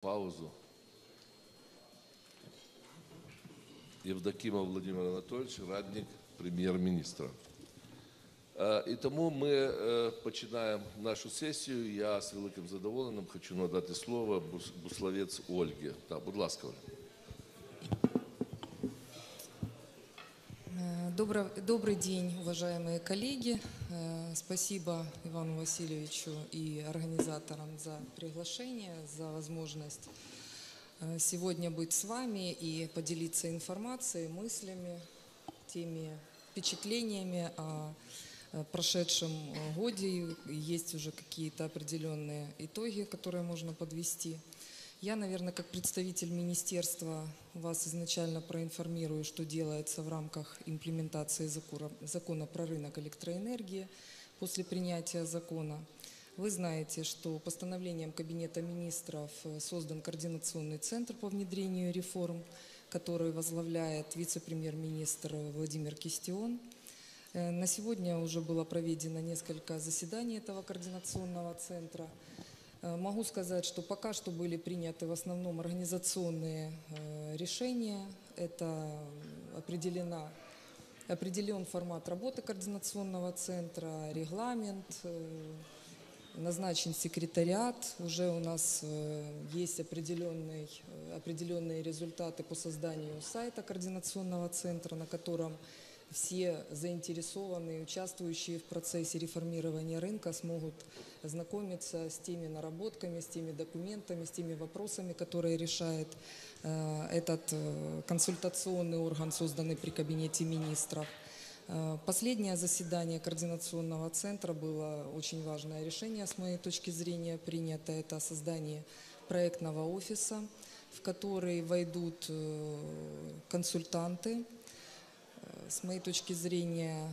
паузу. Євдокімов Владимир Анатольович, радник прем'єр-міністра. Е, І тому ми е, починаємо нашу сесію. Я з великим задоволенням хочу надати слово Бус- Буславець Ольгі. Так, будь ласка, Оля. Э, Добро- Добрый день, уважаемые коллеги. Э, Спасибо Ивану Васильевичу и организаторам за приглашение, за возможность э, сегодня быть с вами и поделиться информацией, мыслями, теми впечатлениями о э, прошедшем годе. Есть уже какие-то определенные итоги, которые можно подвести. Я, наверное, как представитель министерства вас изначально проинформирую, что делается в рамках имплементации закура- закона про рынок электроэнергии после принятия закона. Вы знаете, что постановлением Кабинета министров э, создан координационный центр по внедрению реформ, который возглавляет вице-премьер-министр Владимир Кистион. Э, На сегодня уже было проведено несколько заседаний этого координационного центра. Э, Могу сказать, что пока что были приняты в основном организационные э, решения. Это определена, определен формат работы координационного центра, регламент, э, назначен секретариат. Уже у нас есть определенный, э, определенные результаты по созданию сайта координационного центра, на котором все заинтересованные, участвующие в процессе реформирования рынка смогут знакомиться с теми наработками, с теми документами, с теми вопросами, которые решает э, этот э, консультационный орган, созданный при Кабинете министров. Э, Последнее заседание Координационного центра было очень важное решение, с моей точки зрения, принято. Это создание проектного офиса, в который войдут консультанты, с моей точки зрения,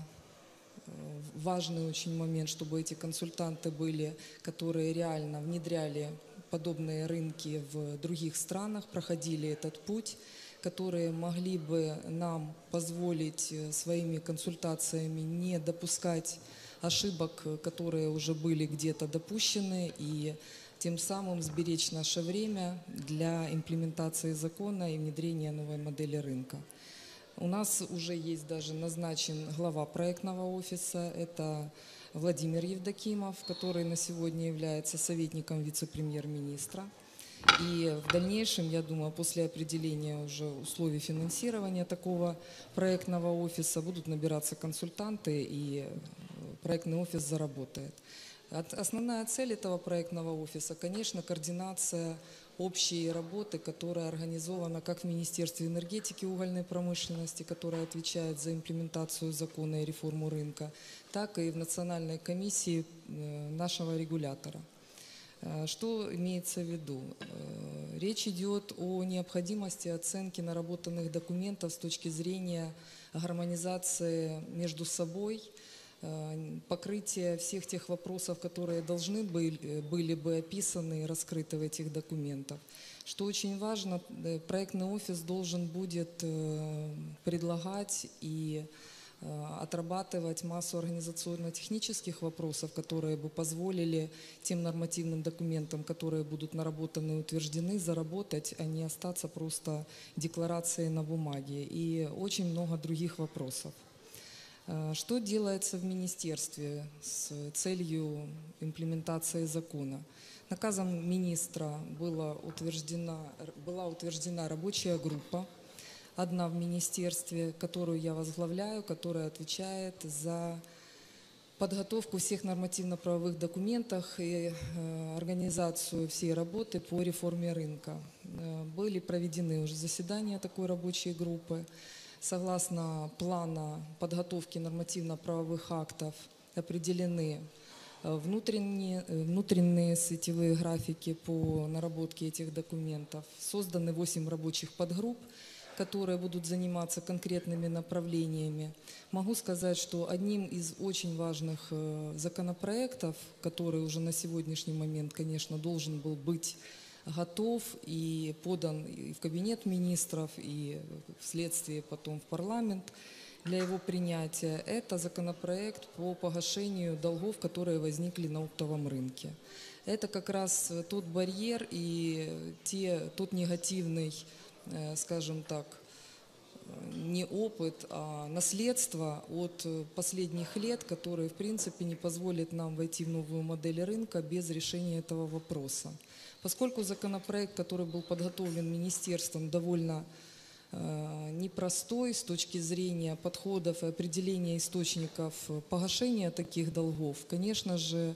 э, важный очень момент, чтобы эти консультанты были, которые реально внедряли подобные рынки в других странах, проходили этот путь, которые могли бы нам позволить э, своими консультациями не допускать ошибок, которые уже были где-то допущены, и тем самым сберечь наше время для имплементации закона и внедрения новой модели рынка. У нас уже есть даже назначен глава проектного офиса. Это Владимир Евдокимов, который на сегодня является советником вице-премьер-министра. И в дальнейшем, я думаю, после определения уже условий финансирования такого проектного офиса будут набираться консультанты, и проектный офис заработает. От- Основная цель этого проектного офиса, конечно, координация общей работы, которая организована как в Министерстве энергетики и угольной промышленности, которая отвечает за имплементацию закона и реформу рынка, так и в Национальной комиссии э, нашего регулятора. Э, Что имеется в виду? Э, Речь идет о необходимости оценки наработанных документов с точки зрения гармонизации между собой, покрытие всех тех вопросов, которые должны были, были бы описаны и раскрыты в этих документах. Что очень важно, э, проектный офис должен будет э, предлагать и э, отрабатывать массу организационно-технических вопросов, которые бы позволили тем нормативным документам, которые будут наработаны и утверждены, заработать, а не остаться просто декларацией на бумаге. И очень много других вопросов. Э, Что делается в министерстве с целью имплементации закона? Наказом министра была утверждена, была утверждена рабочая группа, одна в министерстве, которую я возглавляю, которая отвечает за подготовку всех нормативно-правовых документов и э, организацию всей работы по реформе рынка. Э, Были проведены уже заседания такой рабочей группы. Согласно плана подготовки нормативно-правовых актов определены э, внутренние, э, внутренние сетевые графики по наработке этих документов. Созданы 8 рабочих подгрупп, которые будут заниматься конкретными направлениями. Могу сказать, что одним из очень важных э, законопроектов, который уже на сегодняшний момент, конечно, должен был быть готов и подан и в кабинет министров, и вследствие потом в парламент для его принятия, это законопроект по погашению долгов, которые возникли на оптовом рынке. это как раз тот барьер и те, тот негативный, э, скажем так, не опыт, а наследство от последних лет, которые, в принципе, не позволят нам войти в новую модель рынка без решения этого вопроса. Поскольку законопроект, который был подготовлен министерством, довольно э, непростой с точки зрения подходов и определения источников погашения таких долгов, конечно же,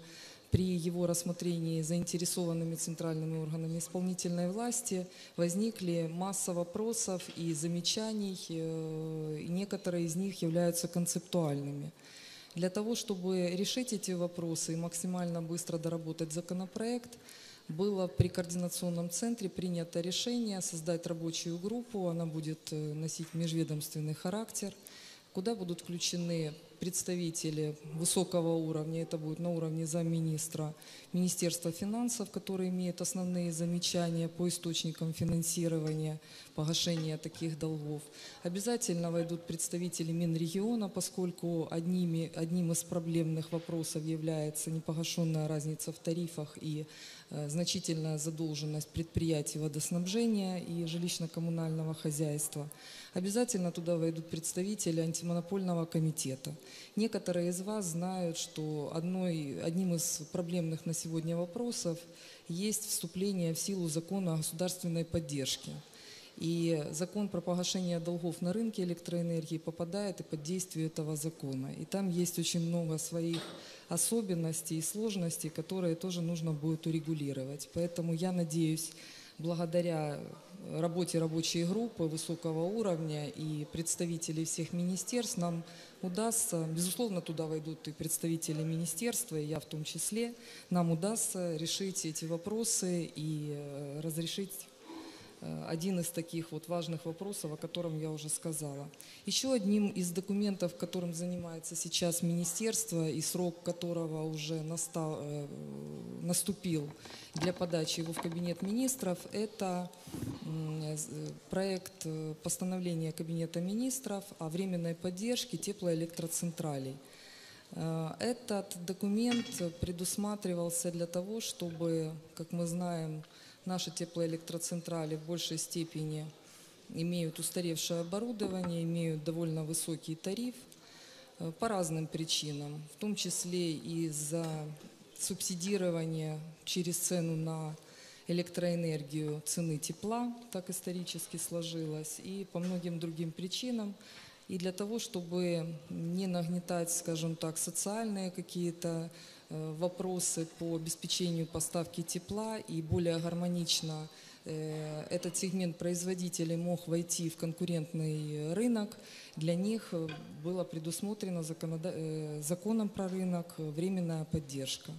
при его рассмотрении заинтересованными центральными органами исполнительной власти возникли масса вопросов и замечаний, э, и некоторые из них являются концептуальными. Для того, чтобы решить эти вопросы и максимально быстро доработать законопроект, было при координационном центре принято решение создать рабочую группу, она будет э, носить межведомственный характер, куда будут включены представители высокого уровня, это будет на уровне замминистра Министерства финансов, который имеет основные замечания по источникам финансирования, погашения таких долгов. Обязательно войдут представители Минрегиона, поскольку одними, одним из проблемных вопросов является непогашенная разница в тарифах и э, значительная задолженность предприятий водоснабжения и жилищно-коммунального хозяйства. Обязательно туда войдут представители антимонопольного комитета. Некоторые из вас знают, что одной, одним из проблемных на сегодня вопросов есть вступление в силу закона о государственной поддержке. И закон про погашение долгов на рынке электроэнергии попадает и под действие этого закона. И там есть очень много своих особенностей и сложностей, которые тоже нужно будет урегулировать. Поэтому я надеюсь, благодаря работе рабочей группы высокого уровня и представителей всех министерств нам удастся, безусловно, туда войдут и представители министерства, и я в том числе, нам удастся решить эти вопросы и э, разрешить один из таких вот важных вопросов, о котором я уже сказала. Еще одним из документов, которым занимается сейчас министерство и срок которого уже настал, э, наступил для подачи его в кабинет министров, это проект э, постановления Кабинета министров о временной поддержке теплоэлектроцентралей. Э, Этот документ предусматривался для того, чтобы, как мы знаем, наши теплоэлектроцентрали в большей степени имеют устаревшее оборудование, имеют довольно высокий тариф э, по разным причинам, в том числе из-за субсидирования через цену на электроэнергию цены тепла, так исторически сложилось, и по многим другим причинам. И для того, чтобы не нагнетать, скажем так, социальные какие-то вопросы по обеспечению поставки тепла и более гармонично э, этот сегмент производителей мог войти в конкурентный рынок, для них э, была предусмотрена законом про рынок временная поддержка.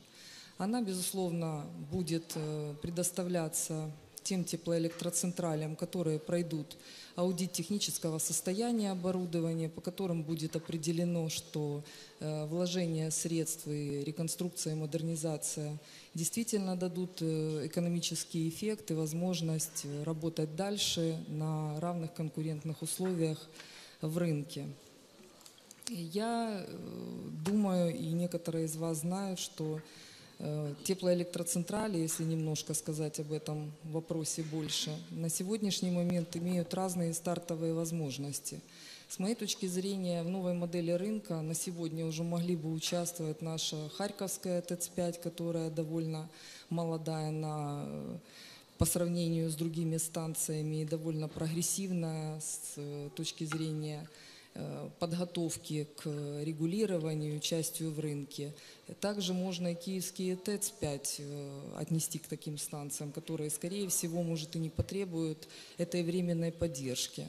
Она, безусловно, будет э, предоставляться тем теплоэлектроцентралям, которые пройдут аудит технического состояния оборудования, по которым будет определено, что э, вложение средств и реконструкция и модернизация действительно дадут э, экономический эффект и возможность работать дальше на равных конкурентных условиях в рынке. Я думаю, и некоторые из вас знают, что Э, теплоэлектроцентрали, если немножко сказать об этом вопросе больше, на сегодняшний момент имеют разные стартовые возможности. С моей точки зрения, в новой модели рынка на сегодня уже могли бы участвовать наша Харьковская ТЭЦ-5, которая довольно молодая на, по сравнению с другими станциями и довольно прогрессивная с э, точки зрения Э, подготовки к регулированию, участию в рынке. Также можно и киевские ТЭЦ-5 э, отнести к таким станциям, которые, скорее всего, может и не потребуют этой временной поддержки.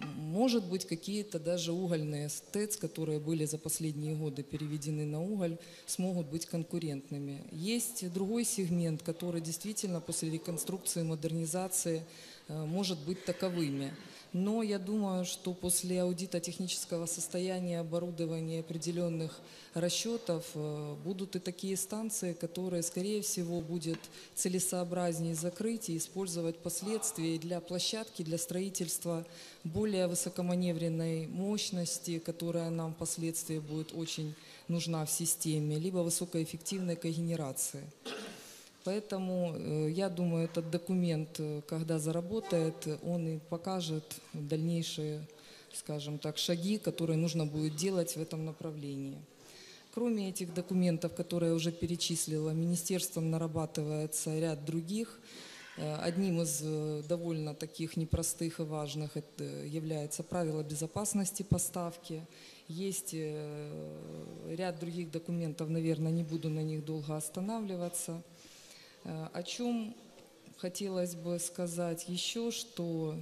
Может быть, какие-то даже угольные ТЭЦ, которые были за последние годы переведены на уголь, смогут быть конкурентными. Есть другой сегмент, который действительно после реконструкции модернизации э, может быть таковыми – но я думаю, что после аудита технического состояния оборудования определенных расчетов э, будут и такие станции, которые, скорее всего, будет целесообразнее закрыть и использовать впоследствии для площадки, для строительства более высокоманевренной мощности, которая нам впоследствии будет очень нужна в системе, либо высокоэффективной когенерации. Поэтому э, я думаю, этот документ, э, когда заработает, он и покажет дальнейшие, скажем так, шаги, которые нужно будет делать в этом направлении. Кроме этих документов, которые я уже перечислила, министерством нарабатывается ряд других. Э, Одним из довольно таких непростых и важных является правило безопасности поставки. Есть ряд других документов, наверное, не буду на них долго останавливаться. Э, О чем хотелось бы сказать еще, что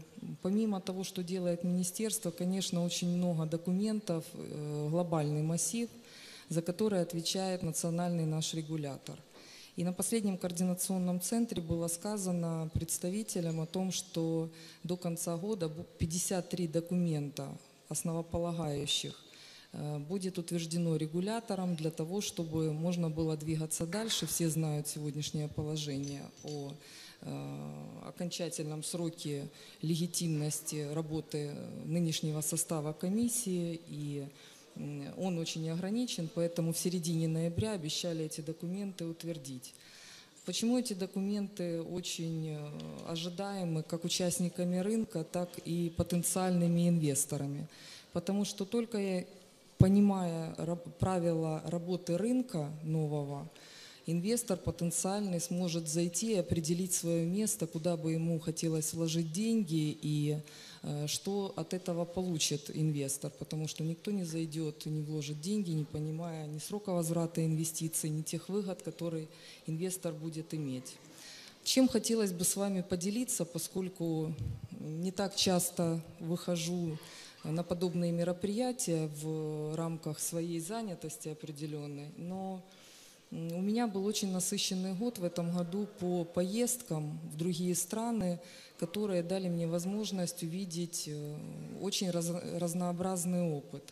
помимо того, что делает министерство, конечно, очень много документов, э, глобальный массив, за который отвечает национальный наш регулятор. И на последнем координационном центре было сказано представителям о том, что до конца года бу- 53 документа основополагающих будет утверждено регулятором для того, чтобы можно было двигаться дальше. Все знают сегодняшнее положение о э, окончательном сроке легитимности работы нынешнего состава комиссии, и он очень ограничен, поэтому в середине ноября обещали эти документы утвердить. Почему эти документы очень э, ожидаемы как участниками рынка, так и потенциальными инвесторами? Потому что только понимая правила работы рынка нового, инвестор потенциальный сможет зайти и определить свое место, куда бы ему хотелось вложить деньги и э, что от этого получит инвестор, потому что никто не зайдет и не вложит деньги, не понимая ни срока возврата инвестиций, ни тех выгод, которые инвестор будет иметь. Чем хотелось бы с вами поделиться, поскольку не так часто выхожу на подобные мероприятия в рамках своей занятости определенной, но у меня был очень насыщенный год в этом году по поездкам в другие страны, которые дали мне возможность увидеть э, очень раз- разнообразный опыт.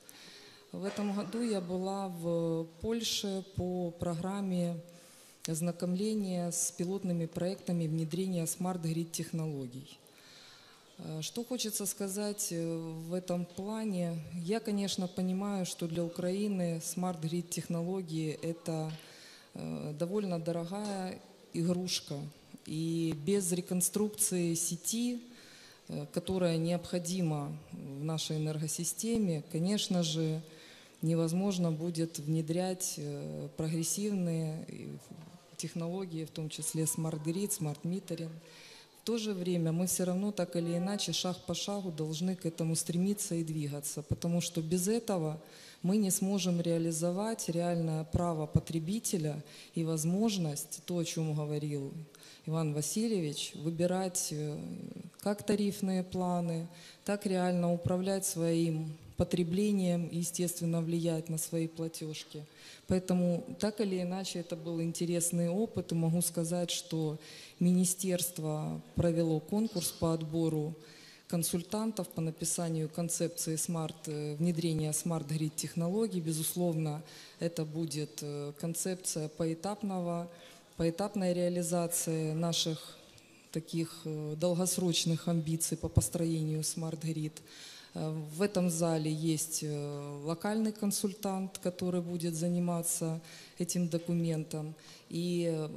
В этом году я была в Польше по программе ознакомления с пилотными проектами внедрения смарт-грид технологий. Э, Что хочется сказать э, в этом плане? Я, конечно, понимаю, что для Украины смарт-грид технологии – это э, довольно дорогая игрушка. И без реконструкции сети, которая необходима в нашей энергосистеме, конечно же, невозможно будет внедрять прогрессивные технологии, в том числе смарт-грид, смарт-митеринг. То же время мы все равно так или иначе шаг по шагу должны к этому стремиться и двигаться, потому что без этого мы не сможем реализовать реальное право потребителя и возможность, то, о чем говорил Иван Васильевич, выбирать э, как тарифные планы, так реально управлять своим потреблением естественно, влиять на свои платежки. Поэтому так или иначе это был интересный опыт, и могу сказать, что министерство провело конкурс по отбору консультантов по написанию концепции смарт, э, внедрения смарт-грид технологий. Безусловно, это будет э, концепция поэтапного, поэтапной реализации наших таких э, долгосрочных амбиций по построению смарт-грид. В этом зале есть э, локальный консультант, который будет заниматься этим документом. И э,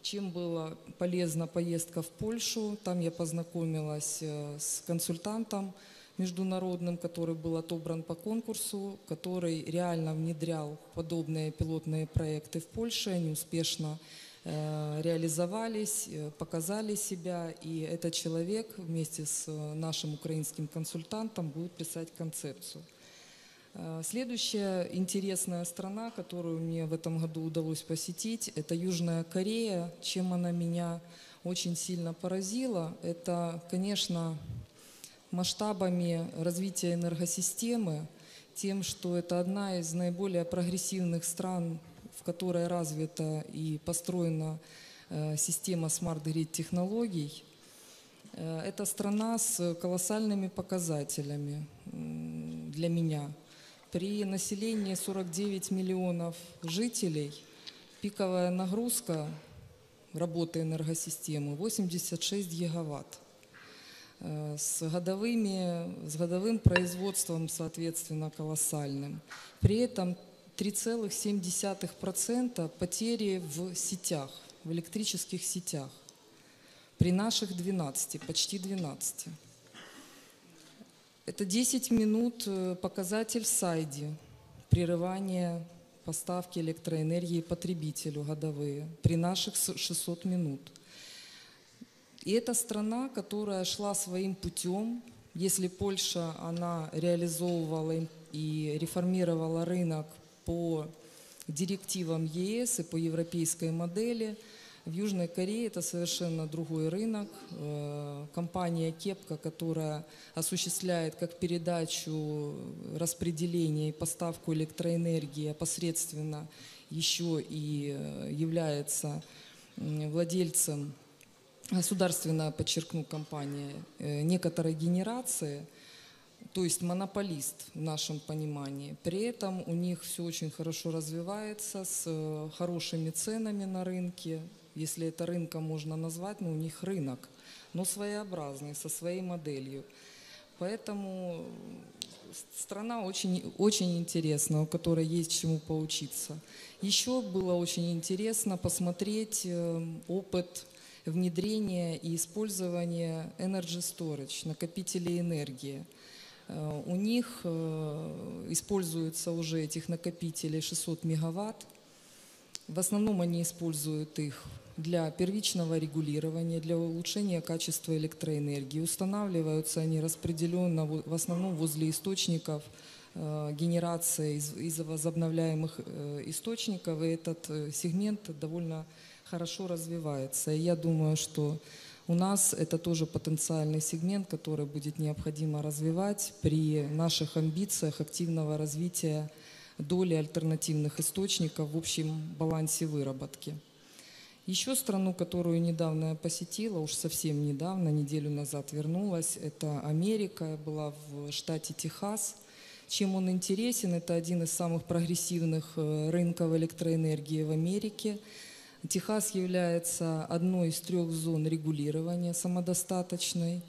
чем была полезна поездка в Польшу, там я познакомилась э, с консультантом международным, который был отобран по конкурсу, который реально внедрял подобные пилотные проекты в Польше. Они успешно реализовались, э, показали себя, и этот человек вместе с э, нашим украинским консультантом будет писать концепцию. Э, Следующая интересная страна, которую мне в этом году удалось посетить, это Южная Корея. Чем она меня очень сильно поразила, это, конечно, масштабами развития энергосистемы, тем, что это одна из наиболее прогрессивных стран, в которой развита и построена э, система смарт-грид технологий. Э, Это страна с колоссальными показателями для меня. При населении 49 миллионов жителей пиковая нагрузка работы энергосистемы 86 гигаватт э, с, годовыми, с годовым производством, соответственно, колоссальным. При этом 3,7% потери в сетях, в электрических сетях. При наших 12, почти 12. Это 10 минут э, показатель сайди, прерывание поставки электроэнергии потребителю годовые при наших с- 600 минут. И это страна, которая шла своим путем. Если Польша, она реализовывала и реформировала рынок по директивам ЕС и по европейской модели, в Южной Корее это совершенно другой рынок. Э, Компания Кепка, которая осуществляет как передачу, распределение и поставку электроэнергии, а посредственно еще и э, является владельцем государственная, подчеркну, компания э, некоторой генерации, то есть монополист в нашем понимании. При этом у них все очень хорошо развивается с э, хорошими ценами на рынке. Если это рынком можно назвать, но у них рынок, но своеобразный, со своей моделью. Поэтому страна очень, очень интересна, у которой есть чему поучиться. Еще было очень интересно посмотреть э, опыт внедрения и использования Energy Storage, накопителей энергии. Э, У них э, используются уже этих накопителей 600 мегаватт. В основном они используют их для первичного регулирования, для улучшения качества электроэнергии. Устанавливаются они распределенно в основном возле источников э, генерации из, возобновляемых источников, и этот сегмент довольно хорошо развивается. И я думаю, что у нас это тоже потенциальный сегмент, который будет необходимо развивать при наших амбициях активного развития доли альтернативных источников в общем балансе выработки. Еще страну, которую недавно я посетила, уж совсем недавно, неделю назад вернулась, это Америка, я была в штате Техас. Чем он интересен? Это один из самых прогрессивных э, рынков электроэнергии в Америке. Техас является одной из трех зон регулирования самодостаточной.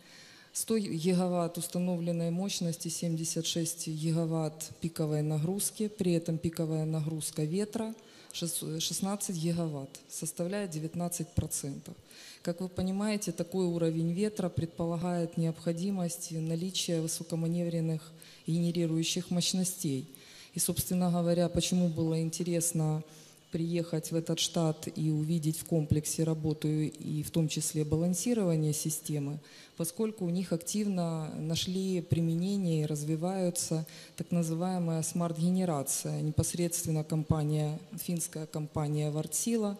100 гигаватт установленной мощности, 76 гигаватт пиковой нагрузки, при этом пиковая нагрузка ветра шест- 16 гигаватт, составляет 19%. Как вы понимаете, такой уровень ветра предполагает необходимость наличия высокоманевренных генерирующих мощностей. И, собственно говоря, почему было интересно приехать в этот штат и увидеть в комплексе работу и в том числе балансирование системы, поскольку у них активно нашли применение и развиваются так называемая смарт-генерация. Непосредственно компания, финская компания Вартсила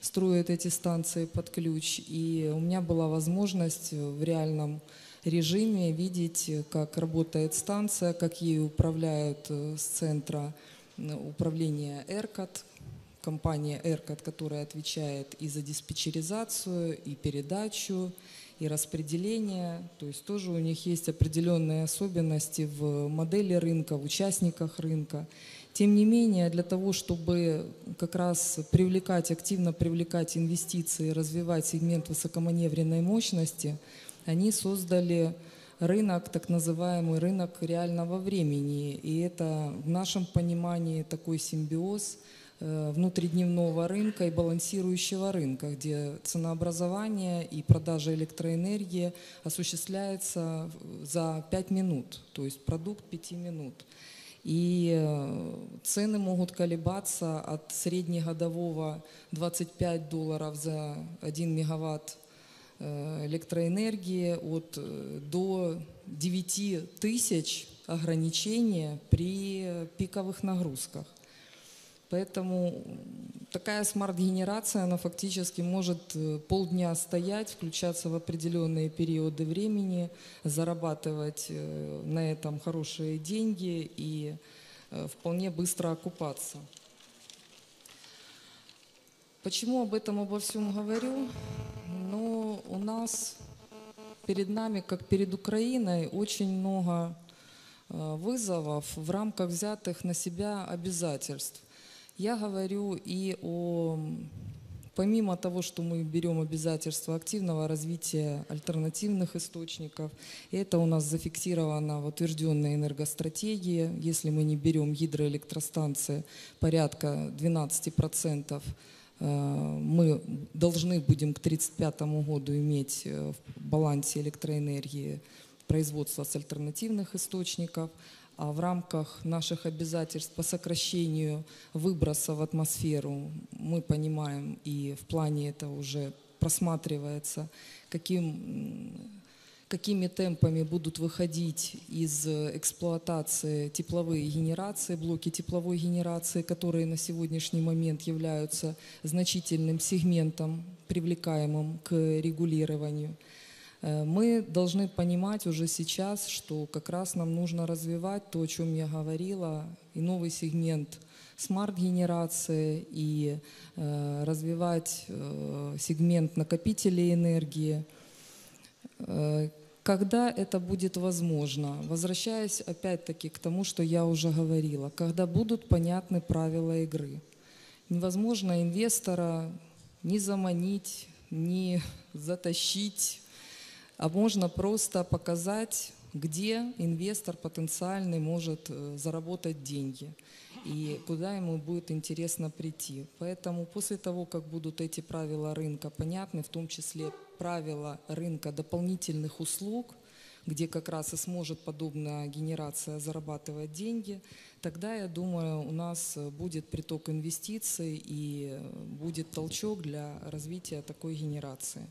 строит эти станции под ключ. И у меня была возможность в реальном режиме видеть, как работает станция, как ею управляют э, с центра э, управления ERCOT, компания ERCOT, которая отвечает и за диспетчеризацию, и передачу, и распределение. То есть тоже у них есть определенные особенности в модели рынка, в участниках рынка. Тем не менее, для того, чтобы как раз привлекать, активно привлекать инвестиции, развивать сегмент высокоманевренной мощности, они создали рынок, так называемый рынок реального времени. И это в нашем понимании такой симбиоз внутридневного рынка и балансирующего рынка, где ценообразование и продажа электроэнергии осуществляется за 5 минут, то есть продукт 5 минут. И э, цены могут колебаться от среднегодового 25 долларов за 1 мегаватт э, электроэнергии от э, до 9 тысяч ограничения при пиковых нагрузках. Поэтому такая смарт-генерация, она фактически может э, полдня стоять, включаться в определенные периоды времени, зарабатывать э, на этом хорошие деньги и э, вполне быстро окупаться. Почему об этом обо всем говорю? Ну, у нас перед нами, как перед Украиной, очень много вызовов в рамках взятых на себя обязательств. Я говорю и о, помимо того, что мы берем обязательства активного развития альтернативных источников, это у нас зафиксировано в утвержденной энергостратегии, если мы не берем гидроэлектростанции, порядка 12% Э, Мы должны будем к 1935 году иметь э, в балансе электроэнергии производство с альтернативных источников, в рамках наших обязательств по сокращению выброса в атмосферу мы понимаем и в плане это уже просматривается, каким, какими темпами будут выходить из эксплуатации тепловые генерации, блоки тепловой генерации, которые на сегодняшний момент являются значительным сегментом, привлекаемым к регулированию. Э, Мы должны понимать уже сейчас, что как раз нам нужно развивать то, о чем я говорила, и новый сегмент смарт-генерации, и э, развивать э, сегмент накопителей энергии. Э, Когда это будет возможно? Возвращаясь опять-таки к тому, что я уже говорила, когда будут понятны правила игры. Невозможно инвестора ни заманить, ни затащить, а можно просто показать, где инвестор потенциальный может э, заработать деньги и куда ему будет интересно прийти. Поэтому после того, как будут эти правила рынка понятны, в том числе правила рынка дополнительных услуг, где как раз и сможет подобная генерация зарабатывать деньги, тогда, я думаю, у нас будет приток инвестиций и будет толчок для развития такой генерации.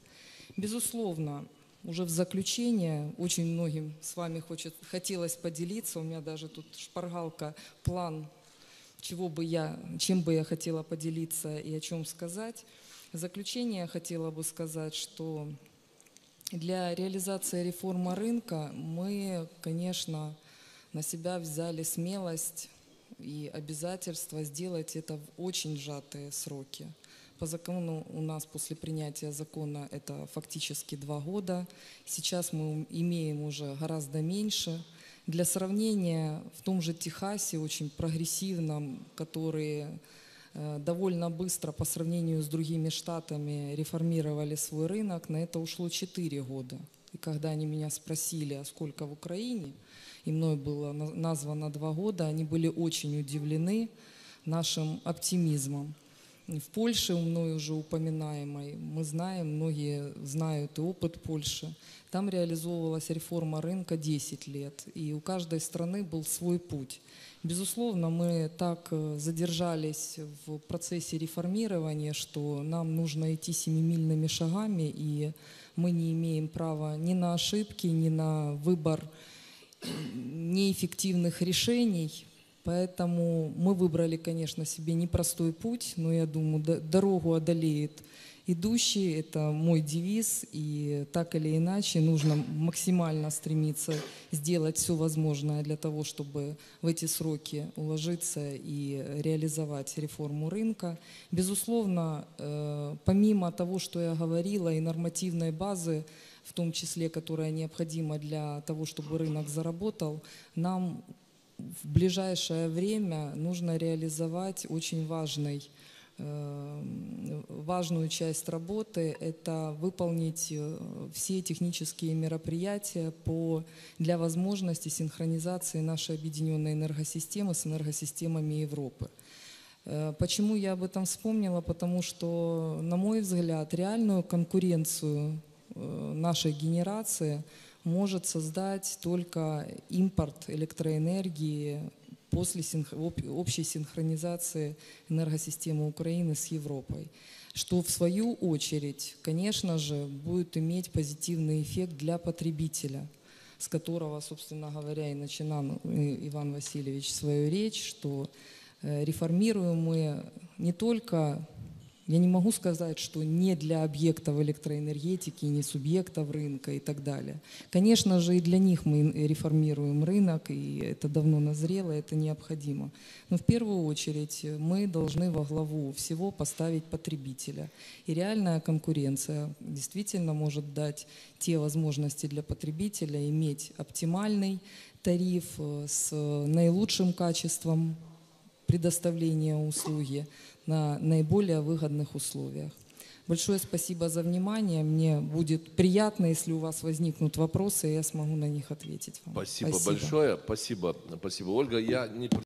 Безусловно, уже в заключение очень многим с вами хочет, хотелось поделиться. У меня даже тут шпаргалка, план, чего бы я, чем бы я хотела поделиться и о чем сказать. В заключение я хотела бы сказать, что для реализации реформы рынка мы, конечно, на себя взяли смелость и обязательство сделать это в очень сжатые сроки. По закону у нас после принятия закона это фактически два года. Сейчас мы имеем уже гораздо меньше. Для сравнения, в том же Техасе, очень прогрессивном, который э, довольно быстро по сравнению с другими штатами реформировали свой рынок, на это ушло 4 года. И когда они меня спросили, а сколько в Украине, и мной было на- названо 2 года, они были очень удивлены нашим оптимизмом. В Польше, мной уже упоминаемой, мы знаем, многие знают и опыт Польши, там реализовывалась реформа рынка 10 лет, и у каждой страны был свой путь. Безусловно, мы так э, задержались в процессе реформирования, что нам нужно идти семимильными шагами, и мы не имеем права ни на ошибки, ни на выбор неэффективных решений. Поэтому мы выбрали, конечно, себе непростой путь, но я думаю, дорогу одолеет идущий. Это мой девиз, и так или иначе нужно максимально стремиться сделать все возможное для того, чтобы в эти сроки уложиться и реализовать реформу рынка. Безусловно, э, помимо того, что я говорила, и нормативной базы, в том числе, которая необходима для того, чтобы рынок заработал, нам в ближайшее время нужно реализовать очень важный, э, важную часть работы – это выполнить э, все технические мероприятия по, для возможности синхронизации нашей объединенной энергосистемы с энергосистемами Европы. Э, Почему я об этом вспомнила? Потому что, на мой взгляд, реальную конкуренцию нашей генерации может создать только импорт электроэнергии после общей синхронизации энергосистемы Украины с Европой, что в свою очередь, конечно же, будет иметь позитивный эффект для потребителя, с которого, собственно говоря, и начинал Иван Васильевич свою речь, что э, реформируем мы не только я не могу сказать, что не для объектов электроэнергетики, не субъектов рынка и так далее. Конечно же, и для них мы реформируем рынок, и это давно назрело, это необходимо. Но в первую очередь мы должны во главу всего поставить потребителя. И реальная конкуренция действительно может дать те возможности для потребителя иметь оптимальный тариф э, с наилучшим качеством предоставления услуги на наиболее выгодных условиях. Большое спасибо за внимание. Мне будет приятно, если у вас возникнут вопросы, и я смогу на них ответить вам. Спасибо, большое. Спасибо, спасибо, Ольга. Я не